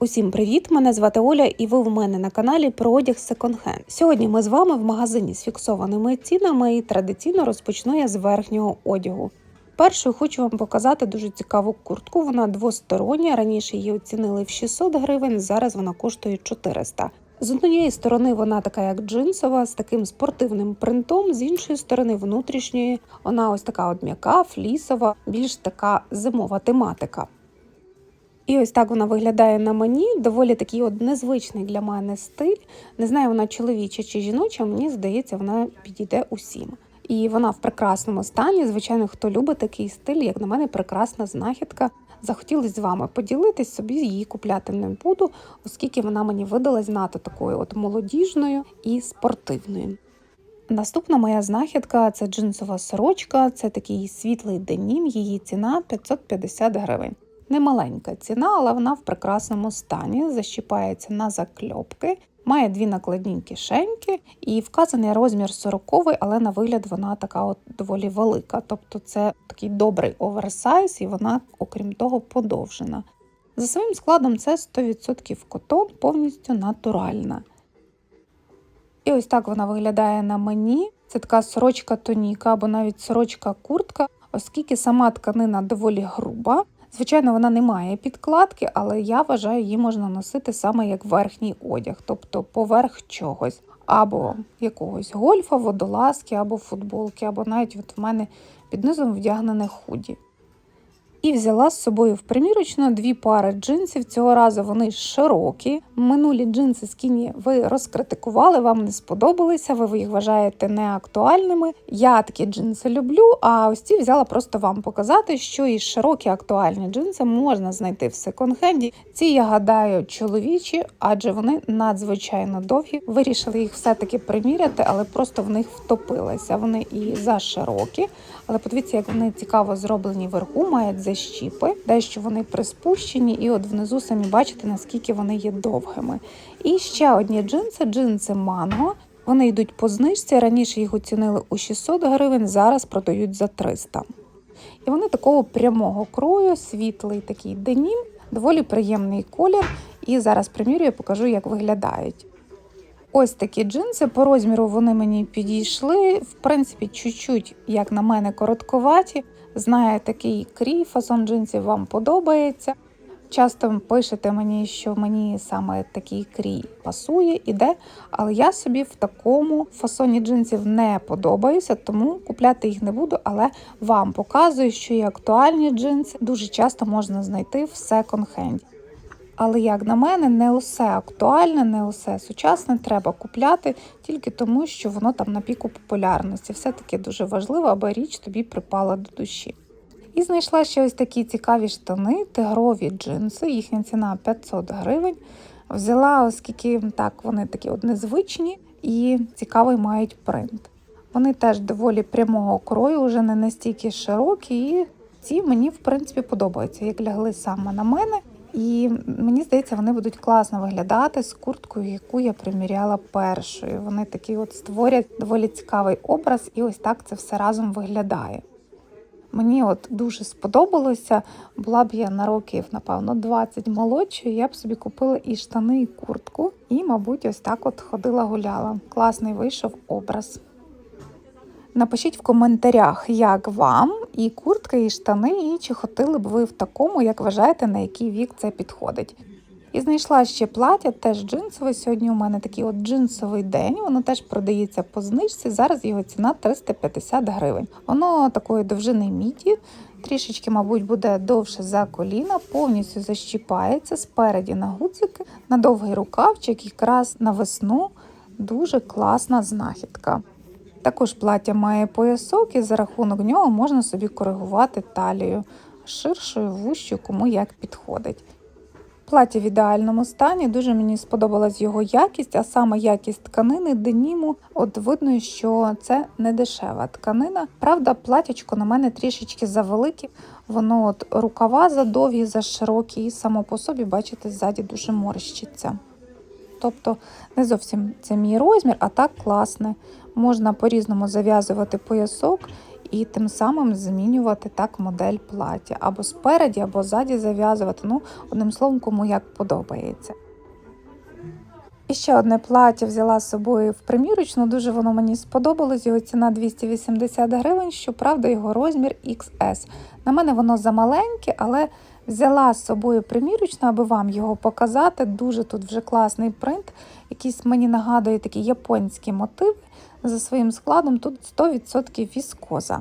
Усім привіт! Мене звати Оля, і ви в мене на каналі про одяг секонд-хенд. Сьогодні ми з вами в магазині з фіксованими цінами і традиційно розпочну я з верхнього одягу. Першою хочу вам показати дуже цікаву куртку. Вона двостороння. Раніше її оцінили в 600 гривень, зараз вона коштує 400. З однієї сторони вона така, як джинсова, з таким спортивним принтом, з іншої сторони, внутрішньої, вона ось така от м'яка, флісова, більш така зимова тематика. І ось так вона виглядає на мені. Доволі такий от незвичний для мене стиль. Не знаю, вона чоловіча чи жіноча, мені здається, вона підійде усім. І вона в прекрасному стані. Звичайно, хто любить такий стиль, як на мене, прекрасна знахідка. Захотілося з вами поділитись, собі її купляти не буду, оскільки вона мені видалась знато такою от молодіжною і спортивною. Наступна моя знахідка це джинсова сорочка, це такий світлий денім, її ціна 550 гривень. Немаленька ціна, але вона в прекрасному стані, защіпається на закльопки, має дві накладні кишеньки і вказаний розмір 40 але на вигляд вона така от доволі велика. Тобто це такий добрий оверсайз, і вона, окрім того, подовжена. За своїм складом це 100% котон, повністю натуральна. І ось так вона виглядає на мені. Це така сорочка тоніка або навіть сорочка куртка, оскільки сама тканина доволі груба. Звичайно, вона не має підкладки, але я вважаю, її можна носити саме як верхній одяг, тобто поверх чогось, або якогось гольфа, водолазки, або футболки, або навіть от в мене під низом вдягнене худі. І взяла з собою в примірочну дві пари джинсів. Цього разу вони широкі. Минулі джинси скіні ви розкритикували, вам не сподобалися, ви їх вважаєте неактуальними. Я такі джинси люблю, а ось ці взяла просто вам показати, що і широкі актуальні джинси можна знайти в секонд-хенді. Ці, я гадаю, чоловічі, адже вони надзвичайно довгі. Вирішили їх все-таки приміряти, але просто в них втопилися. Вони і заширокі. Але подивіться, як вони цікаво зроблені вверху, мають защіпи, дещо вони приспущені, і от внизу самі бачите, наскільки вони є довгими. І ще одні джинси, джинси манго. Вони йдуть по знижці. Раніше їх оцінили у 600 гривень, зараз продають за 300. І вони такого прямого крою, світлий такий денім, доволі приємний колір. І зараз примірюю, покажу, як виглядають. Ось такі джинси. По розміру вони мені підійшли. В принципі, чуть-чуть, як на мене, коротковаті. Знаю, такий крій фасон джинсів вам подобається. Часто пишете мені, що мені саме такий крій пасує, іде, але я собі в такому фасоні джинсів не подобаюся, тому купляти їх не буду. Але вам показую, що і актуальні джинси дуже часто можна знайти в секонд-хенді. Але, як на мене, не усе актуальне, не усе сучасне треба купляти тільки тому, що воно там на піку популярності. Все-таки дуже важливо, аби річ тобі припала до душі. І знайшла ще ось такі цікаві штани, тигрові джинси, їхня ціна 500 гривень. Взяла, оскільки так, вони такі от незвичні і цікавий мають принт. Вони теж доволі прямого крою, вже не настільки широкі, і ці мені, в принципі, подобаються, як лягли саме на мене. І мені здається, вони будуть класно виглядати з курткою, яку я приміряла першою. Вони такі от створять доволі цікавий образ, і ось так це все разом виглядає. Мені от дуже сподобалося, була б я на років, напевно, 20 молодшою, я б собі купила і штани, і куртку, і, мабуть, ось так от ходила гуляла. Класний вийшов образ. Напишіть в коментарях, як вам і куртка, і штани, і чи хотіли б ви в такому, як вважаєте, на який вік це підходить. І знайшла ще плаття, теж джинсове. Сьогодні у мене такий от джинсовий день, воно теж продається по знижці. Зараз його ціна 350 гривень. Воно такої довжини міді, трішечки, мабуть, буде довше за коліна, повністю защіпається спереді на гудзики, на довгий рукавчик, якраз на весну. Дуже класна знахідка. Також плаття має поясок, і за рахунок нього можна собі коригувати талію ширшою, вущою, кому як підходить. Плаття в ідеальному стані, дуже мені сподобалась його якість, а саме якість тканини, деніму. От видно, що це не дешева тканина. Правда, платячко на мене трішечки завелике, воно от рукава задовгі, заширокі, і само по собі, бачите, ззаді дуже морщиться. Тобто не зовсім це мій розмір, а так класне. Можна по-різному зав'язувати поясок і тим самим змінювати так модель плаття або спереді, або ззаді зав'язувати. Ну, одним словом, кому як подобається. І ще одне плаття взяла з собою в примірочну, дуже воно мені сподобалось. Його ціна 280 гривень, щоправда, його розмір XS. На мене воно замаленьке, але взяла з собою примірочну, аби вам його показати. Дуже тут вже класний принт, якийсь мені нагадує такі японські мотиви. За своїм складом тут 100% віскоза.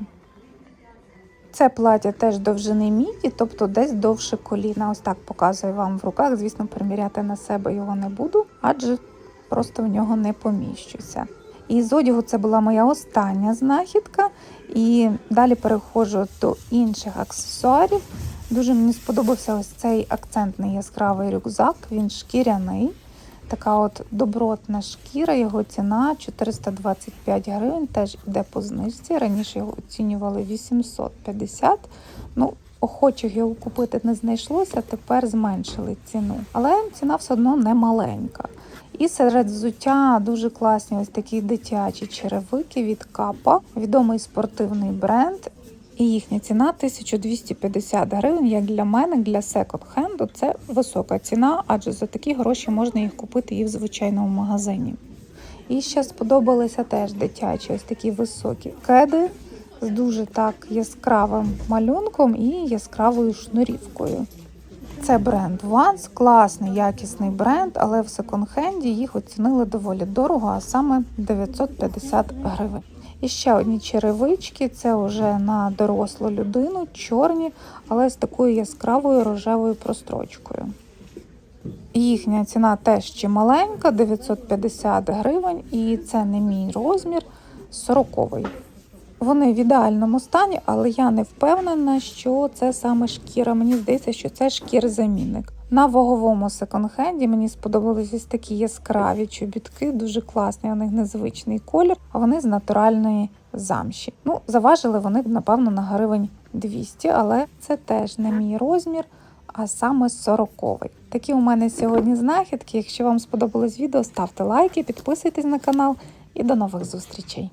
Це плаття теж довжини міді, тобто десь довше коліна. Ось так показую вам в руках. Звісно, приміряти на себе його не буду, адже просто в нього не поміщуся. І з одягу це була моя остання знахідка. І далі переходжу до інших аксесуарів. Дуже мені сподобався ось цей акцентний яскравий рюкзак. Він шкіряний. Така от добротна шкіра, його ціна 425 гривень, теж йде по знижці. Раніше його оцінювали 850. Ну, охочих його купити не знайшлося, тепер зменшили ціну. Але ціна все одно не маленька. І серед взуття дуже класні ось такі дитячі черевики від капа, відомий спортивний бренд. І їхня ціна 1250 гривень. Як для мене, для секонд-хенду це висока ціна, адже за такі гроші можна їх купити і в звичайному магазині. І ще сподобалися теж дитячі, ось такі високі кеди з дуже так яскравим малюнком і яскравою шнурівкою. Це бренд Vans, класний, якісний бренд, але в секонд-хенді їх оцінили доволі дорого, а саме 950 гривень. І ще одні черевички, це вже на дорослу людину, чорні, але з такою яскравою рожевою прострочкою. Їхня ціна теж чималенька, 950 гривень, і це не мій розмір 40-й. Вони в ідеальному стані, але я не впевнена, що це саме шкіра. Мені здається, що це шкір-замінник. На ваговому секонд-хенді мені сподобались ось такі яскраві чобітки, дуже класний, у них незвичний колір, а вони з натуральної замші. Ну, заважили вони, напевно, на гривень 200, але це теж не мій розмір, а саме 40-й. Такі у мене сьогодні знахідки. Якщо вам сподобалось відео, ставте лайки, підписуйтесь на канал і до нових зустрічей.